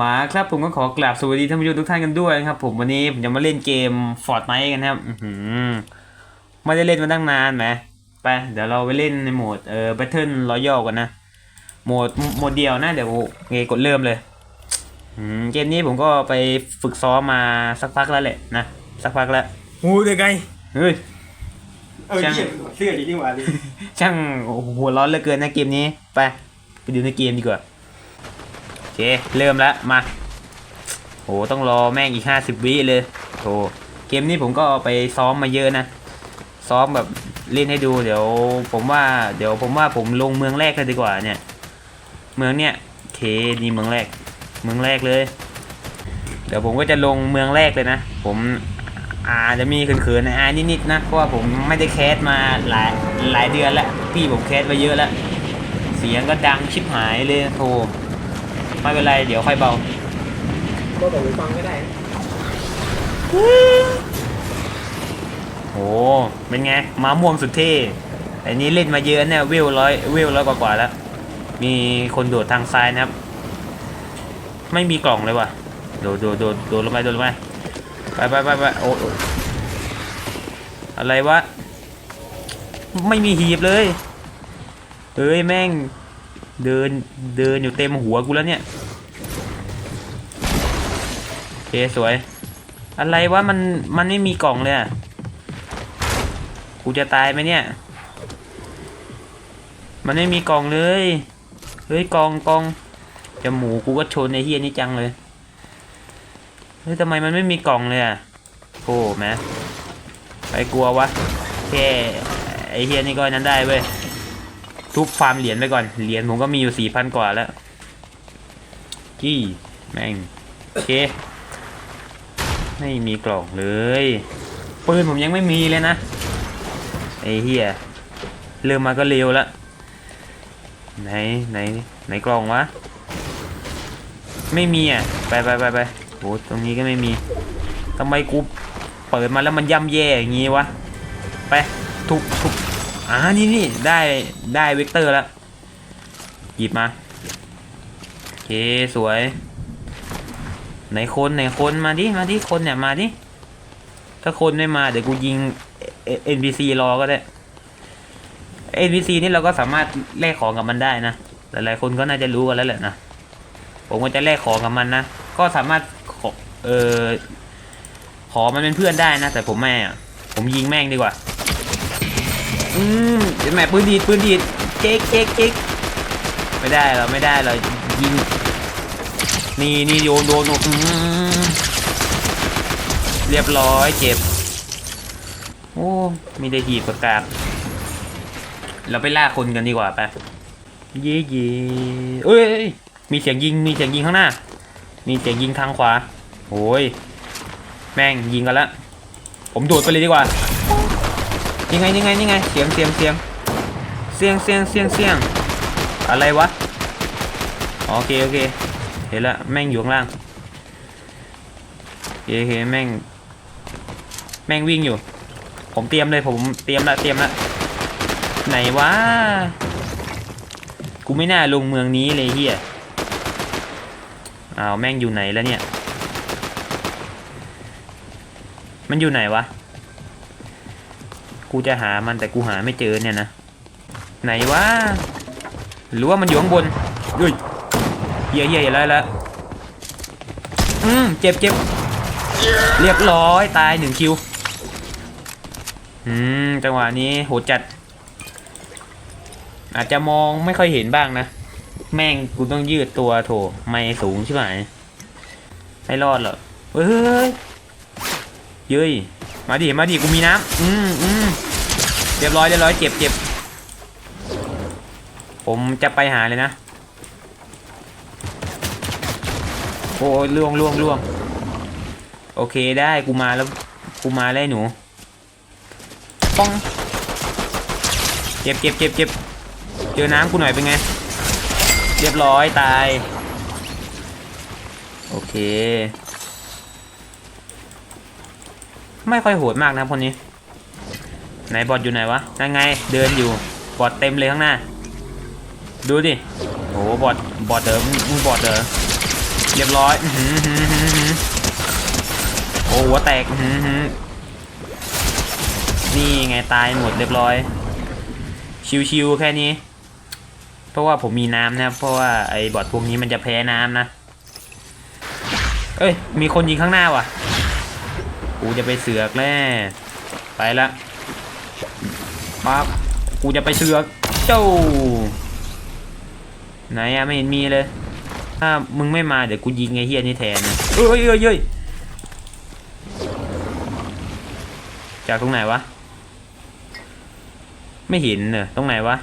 มาครับผมก็ขอกราบสวัสดีท่านผู้ชมทุกท่านกันด้วยนะครับ ผมวันนี้ผมจะมาเล่นเกม Fortnite กันนะครับอื้อหือไม่ได้เล่นมาตั้งนานไหมไปเดี๋ยวเราไปเล่นในโหมดเอ่อ Battle Royale กันนะโหมดโหมดเดียวนะ เดี๋ยวเงกดเริ่มเลยอืมเกมนี้ผมก็ไปฝึกซ้อมมาสักพักแล้วแหละนะสักพักแล้วหูเด็กไงเฮ้ยเออช่างเหี้ยเสื้อจริงๆว่ะดิช่างโอ้โหหัวร้อนเหลือเกินนะเกมนี้ไปไปดูในเกมดีกว่าโอ เค เริ่มแล้วมาโหต้องรอแม่งอีกห้าสิบวิเลยโหเกมนี้ผมก็ไปซ้อมมาเยอะนะ ซ้อมแบบเล่นให้ดูเดี๋ยวผมว่าเดี๋ยวผมว่าผมลงเมืองแรกเลยดีกว่าเนี่ย เมืองเนี่ยเคนี่เมืองแรก เมืองแรกเลย เดี๋ยวผมก็จะลงเมืองแรกเลยนะ ผมอาจจะมีเขินๆนอานิดๆนะเพราะว่าผมไม่ได้แคสมาหลายหลายเดือนแล้วพี่ผมแคสไปเยอะแล้ว เสียงก็ดังชิบหายเลยโธ่ ไม่เป็นไร เดี๋ยวค่อยเบาก็บอกไปฟังก็ได้โอ้เป็นไงม้าม่วงสุดเท่อันนี้เล่นมาเยอะเนี่ยวิวร้อยวิวร้อยกว่าๆแล้ว มีคนโดดทางซ้ายนะครับ ไม่มีกล่องเลยว่ะ โดดโดดโดดโดดลงไปโดดลงไปไปไปไปไปโอ้โอ้อะไรวะ ไม่มีหีบเลยเอ้ยแม่ง เดินเดินอยู่เต็มหัวกูแล้วเนี่ยเคสวย อะไรวะมันมันไม่มีกล่องเลยอะกูจะตายไหมเนี่ย มันไม่มีกล่องเลย เฮ้ยกล่องกล่องจมูกกูก็ชนไอ้เฮียนี่จังเลย เฮ้ยทำไมมันไม่มีกล่องเลยอะโอ้แม่ไปกลัววะแค่ไอ้เฮียนี่ก็นั้นได้เว้ย ทุบฟาร์มเหรียญไปก่อน เหรียญผมก็มีอยู่สี่พันกว่าแล้ว กี้ แม่ง โอเค ไม่มีกล่องเลย ปืนผมยังไม่มีเลยนะ ไอ้เฮียเริ่มมาก็เร็วล้วไหน ไหน ไหนกล่องวะ ไม่มีอะ ไปไปไปไปโอ้ตรงนี้ก็ไม่มีทำไมกูเปิดมาแล้วมันย่ำแย่อย่างงี้วะ ไป ทุบทุบ อ่านี่นี่ได้ได้เวกเตอร์แล้ว หยิบมาโอเคสวย ไหนคนไหนคนมาดิมาดิคนเนี่ยมาดิถ้าคนไม่มาเดี๋ยวกูยิงเอ็นพีซีรอก็ได้เอ็นพีซีนี่เราก็สามารถแลกของกับมันได้นะ หลายๆคนก็น่าจะรู้กันแล้วแหละนะ ผมก็จะแลกของกับมันนะ ก็สามารถขอเออขอมันเป็นเพื่อนได้นะ แต่ผมไม่อะผมยิงแม่งดีกว่า อืมเดี๋ยวแม่ปืนดีดปืนดีดเจ๊กเจ๊กเจ๊กไม่ได้เราไม่ได้เรายิงนี่นี่โยนโดนโดนอื้อหือเรียบร้อยเจ็บ โอ้มีได้หีบประกาศเราไปล่าคนกันดีกว่าไปเย่เย่เอ้ยเอ้ยมีเสียงยิงมีเสียงยิงข้างหน้า มีเสียงยิงทางขวาโอ้ยแม่งยิงกันละผมโดดไปเลยดีกว่า ยังไงยังไงยังไงเสียงเสียงเสียงเสียงเสียงเสียงเสียงอะไรวะโอเคโอเคเห็นละแม่งอยู่ข้างล่างโอเคโอเคแม่ง แม่งวิ่งอยู่ ผมเตรียมเลยผมเตรียมละเตรียมละไหนวะกูไม่น่าลงเมืองนี้เลยเฮียอ้าวแม่งอยู่ไหนแล้วเนี่ย มันอยู่ไหนวะ กูจะหามันแต่กูหาไม่เจอเนี่ยนะ ไหนวะหรือว่ามันอยู่ข้างบนเฮ้ยเฮียเฮียอย่าไล่ละอืมเจ็บเจ็บเรียบร้อยตายหนึ่งคิวอืมจังหวะนี้โหดจัด อาจจะมองไม่ค่อยเห็นบ้างนะ แม่งกูต้องยืดตัวโถไม่สูงใช่ไหมไม่รอดหรอกเฮ้ยเย้ย มาดิมาดิกูมีน้ำอืมอืมเรียบร้อยเรียบร้อยเจ็บเจ็บผมจะไปหาเลยนะ โอ้ยล่วงล่วงล่วงโอเคได้กูมาแล้วกูมาแล้วหนูป้องเจ็บเจ็บเจ็บเจ็บเจอน้ำกูหน่อยเป็นไง เรียบร้อยตาย โอเค ไม่ค่อยโหดมากนะคนนี้ ไหนบอดอยู่ไหนวะนั่นไงเดินอยู่บอดเต็มเลยข้างหน้า ดูดิโอ้บอดบอดเดิมมึงบอดเดิมเรียบร้อยโอ้หัวแตกนี่ไงตายหมดเรียบร้อย ชิวๆแค่นี้ เพราะว่าผมมีน้ำนะ เพราะว่าไอ้บอทพวกนี้มันจะแพ้น้ำนะ เอ้ย มีคนยิงข้างหน้าว่ะ กูจะไปเสือกแน่ไปละปั๊บกูจะไปเสือกเจ้าไหนอะไม่เห็นมีเลย ถ้ามึงไม่มาเดี๋ยวกูยิงไอ้เฮียนี่แทนนะเอ้ยเอ้ยเอ้ยจากตรงไหนวะ ไม่เห็นเนอะตรงไหนวะ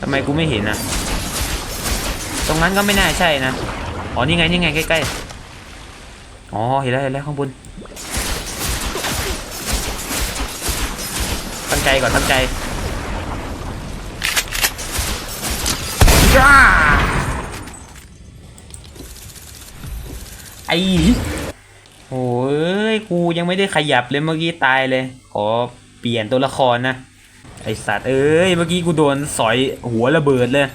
ทำไมกูไม่เห็นอะตรงนั้นก็ไม่น่าใช่นะ อ๋อนี่ไงนี่ไงใกล้ๆ อ๋อเห็นแล้วเห็นแล้วข้างบนตั้งใจก่อนตั้งใจจ้าไอ้โอ้ยกูยังไม่ได้ขยับเลยเมื่อกี้ตายเลย ขอเปลี่ยนตัวละครนะ ไอสัตว์เอ้ย เมื่อกี้กูโดนสอยหัวระเบิดเลย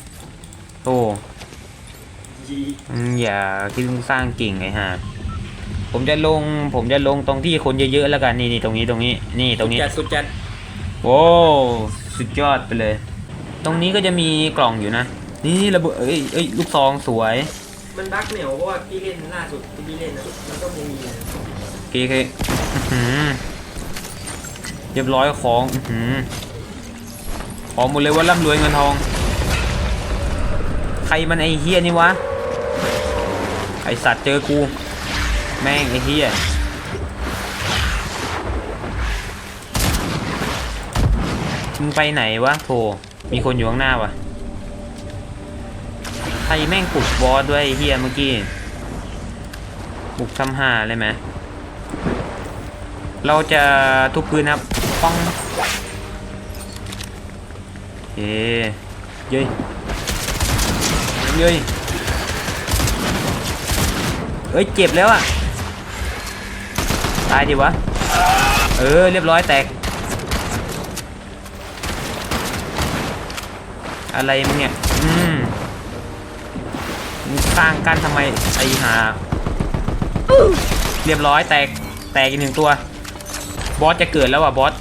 โอ้ยอย่าคิดสร้างเก่งไงฮะ ผมจะลง ผมจะลงตรงที่คนเยอะๆแล้วกันนี่นี่ตรงนี้ตรงนี้นี่ตรงนี้จัดสุดจัดโอ้สุดยอดไปเลย ตรงนี้ก็จะมีกล่องอยู่นะ นี่ระเบิดเอ้ยเอ้ยลูกซองสวย มันบั๊กเหนียวเพราะว่าพี่เล่นล่าสุดที่พี่เล่นนะมันก็ยังมีนะโอเคโอเคอื้อหือเรียบร้อยของอื้อหือของหมดเลยว่าร่ำรวยเงินทอง ใครมันไอเฮียนี่วะไอสัตว์เจอกู แม่งไอ้เฮียมึงไปไหนวะโถมีคนอยู่ข้างหน้าวะใครแม่งปลุกบอสด้วยไอเฮียเมื่อกี้ปลุกทำห้าเลยไหมเราจะทุบพื้นครับป้องเย้เย้ยเย้ยเอ้ยเจ็บแล้วอะ ตายดิวะ เออ เรียบร้อยแตก อะไรมึงเนี่ย อืมมึงสร้างกันทำไมไอหา เรียบร้อยแตก แตกอีกหนึ่งตัว บอสจะเกิดแล้วว่ะบอส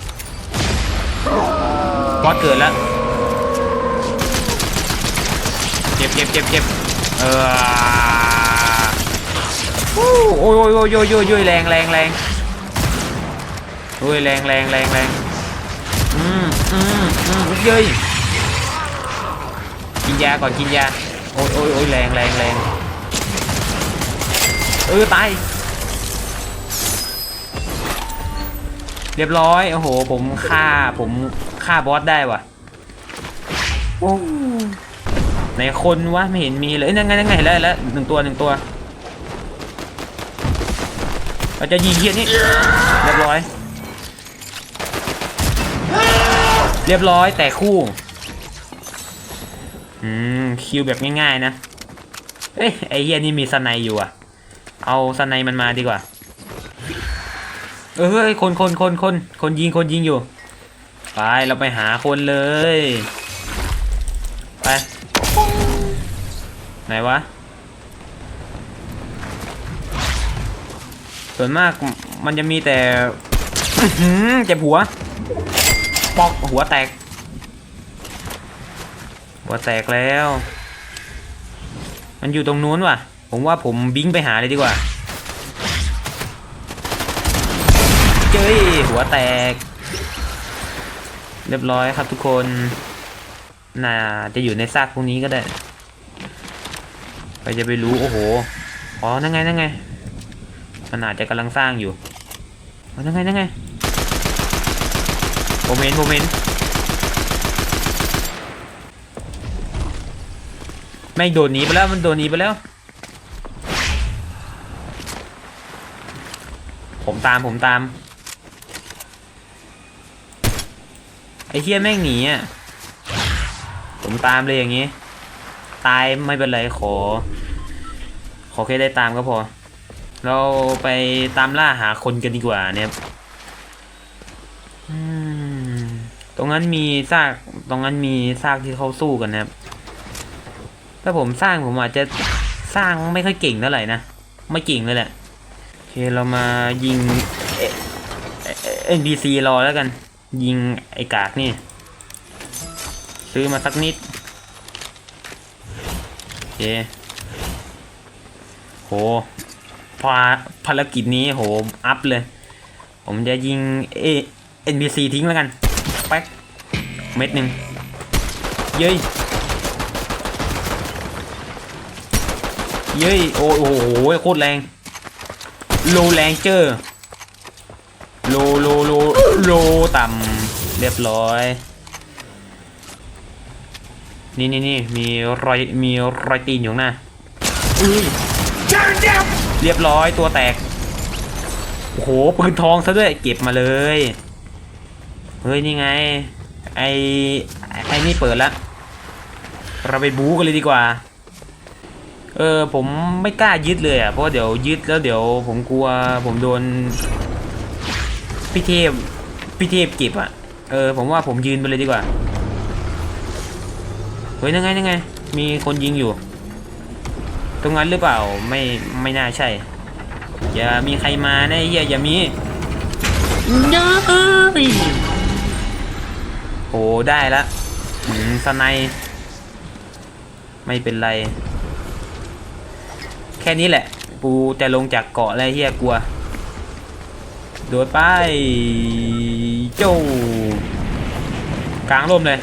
บอสเกิดแล้วเจ็บเจ็บเจ็บเจ็บเออโอ้ยโอ้ยโอ้ยโอ้ยโอ้ยแรงแรงแรง โอ้ยแรงแรงแรงแรงอืมอืมอืมเย้ยกินยาก่อนกินยา โอ้ยโอ้ยโอ้ยแรงแรงแรงเออตายเรียบร้อยโอ้โห ผมฆ่าผมฆ่าบอสได้ว่ะโอ้ไหนคนวะไม่เห็นมีเลยยนั่นไงนั่นไงแล้วหนแล้วหนึ่งตัวหนึ่งตัวเราจะยิงเฮียนี่เรียบร้อย เรียบร้อยแต่คู่ อืม คิวแบบง่ายๆนะ เอ้ยไอเฮียนี่มีสไนอยู่อะ เอาสไนมันมาดีกว่า เออเฮ้ยคนคนคนคนคนยิงคนยิงอยู่ ไปเราไปหาคนเลย ไป ไหนวะ ส่วนมากมันจะมีแต่เจ็บหัว ปอกหัวแตก หัวแตกแล้ว มันอยู่ตรงนู้นว่ะ ผมว่าผมบิงไปหาเลยดีกว่าเจ้ยหัวแตก เรียบร้อยครับทุกคน น่าจะอยู่ในซากพวกนี้ก็ได้ใครจะไปรู้โอ้โห อ๋อ นั่นไง นั่นไงมันอาจจะกำลังสร้างอยู่ อ๋อ นั่นไง นั่นไง ผมเห็นผมเห็นไม่งโดนหนีไปแล้วมันโดนหนีไปแล้ว ผมตามผมตาม ไอ้เฮียแม่งหนีอะผมตามเลยอย่างนี้ ตายไม่เป็นไรขอ ขอแค่ได้ตามก็พอ เราไปตามล่าหาคนกันดีกว่าเนี่ยอืม ตรงนั้นมีซากตรงนั้นมีซากที่เขาสู้กันนะครับ ถ้าผมสร้างผมอาจจะสร้างไม่ค่อยเก่งเท่าไหร่นะ ไม่เก่งเลยแหละโอเคเรามายิงเอ็นบีซีรอแล้วกัน ยิงไอ้กากนี่ ซื้อมาสักนิดโอเคโหภาภารกิจนี้โหอัพเลย ผมจะยิงเอ็นบีซีทิ้งแล้วกัน แป๊กเม็ดหนึ่งเย้ยเย้ยโอ้โหโคตรแรงโลแรงเจอร์โลโลโลโลต่ำเรียบร้อย นี่นี่นี่มีรอยมีรอยตีนอยู่หน้าอุ้ยเรียบร้อยตัวแตกโอ้โหปืนทองซะด้วยเก็บมาเลย เฮ้ยนี่ไง ไอไอนี่เปิดละเราไปบู๊กันเลยดีกว่า เออผมไม่กล้ายึดเลยอะเพราะว่าเดี๋ยวยึดแล้วเดี๋ยวผมกลัวผมโดนพี่เทพพี่เทพเก็บอะเออผมว่าผมยืนไปเลยดีกว่าเฮ้ยนั่งไงนั่งไง มีคนยิงอยู่ ตรงนั้นหรือเปล่าไม่ไม่น่าใช่ อย่ามีใครมานะเหี้ยอย่ามีเย้ย โหได้ละหืมสไนไม่เป็นไร แค่นี้แหละกูจะลงจากเกาะแล้วเฮียกลัว โดดไปโจ้กลางร่มเลย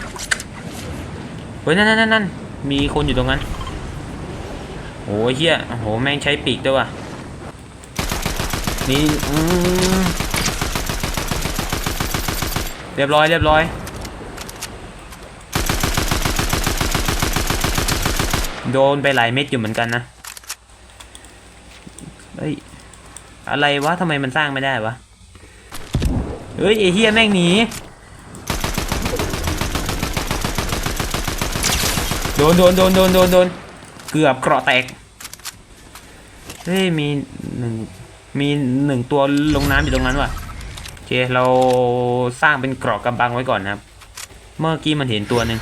เฮ้ย นั่นนั่นนั่นมีคนอยู่ตรงนั้นโอ้เฮียโอ้โหแม่งใช้ปีกด้วยว่ะ นี่เรียบร้อย เรียบร้อย โดนไปหลายเม็ดอยู่เหมือนกันนะเฮ้ยอะไรวะทำไมมันสร้างไม่ได้วะเฮ้ยไอเฮียแม่งหนีโดนโดนโดนโดนโดนโดนเกือบเกราะแตกเฮ้ยมีหนึ่งมีหนึ่งตัวลงน้ำอยู่ตรงนั้นว่ะโอเคเราสร้างเป็นเกราะกำบังไว้ก่อนนะครับ เมื่อกี้มันเห็นตัวหนึ่ง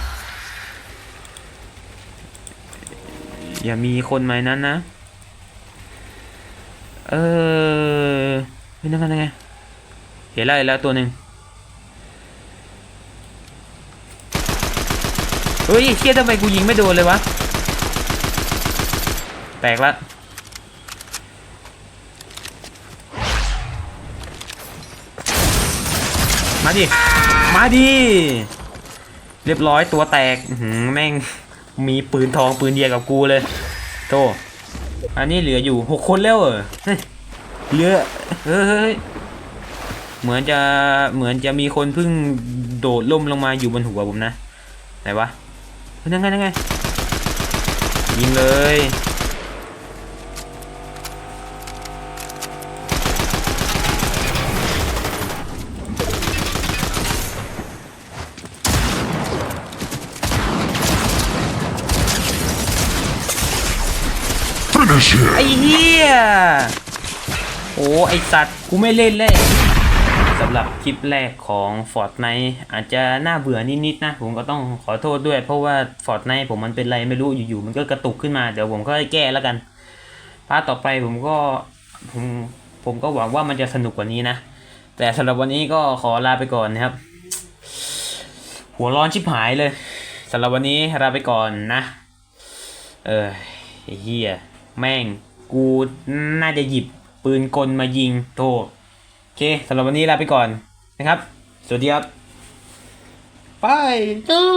อย่ามีคนไหมนั้นนะ เออเป็นยังไงยังไงเห็นแล้วแล้วตัวหนึ่งเฮ้ยเชี่ยทำไมกูยิงไม่โดนเลยวะ แตกละมาดิ มาดิ เรียบร้อยตัวแตกหือแม่ง มีปืนทองปืนเดียวกับกูเลย โต อันนี้เหลืออยู่หกคนแล้วเหรอเหลือเฮ้ยเหมือนจะเหมือนจะมีคนเพิ่งโดดล่มลงมาอยู่บนหัวผมนะไหนวะเฮ้ยนั่งไงนั่งไงยิงเลย ไอ้เหี้ยโอ้ไอสัตว์กูไม่เล่นเลยสำหรับคลิปแรกของ Fortnite อาจจะน่าเบื่อนิดๆนะ ผมก็ต้องขอโทษด้วย เพราะว่า Fortnite ผมมันเป็นไรไม่รู้อยู่ๆมันก็กระตุกขึ้นมาเดี๋ยวผมก็แก้แล้วกันพาร์ทต่อไปผมก็ผมผมก็หวังว่ามันจะสนุกกว่านี้นะ แต่สำหรับวันนี้ก็ขอลาไปก่อนนะครับ หัวร้อนชิบหายเลยสำหรับวันนี้ลาไปก่อนนะ เออไอเฮีย แม่ง กูน่าจะหยิบปืนกลมายิงโทโอเคสำหรับวันนี้ลาไปก่อนนะครับ สวัสดีครับ ไปตู้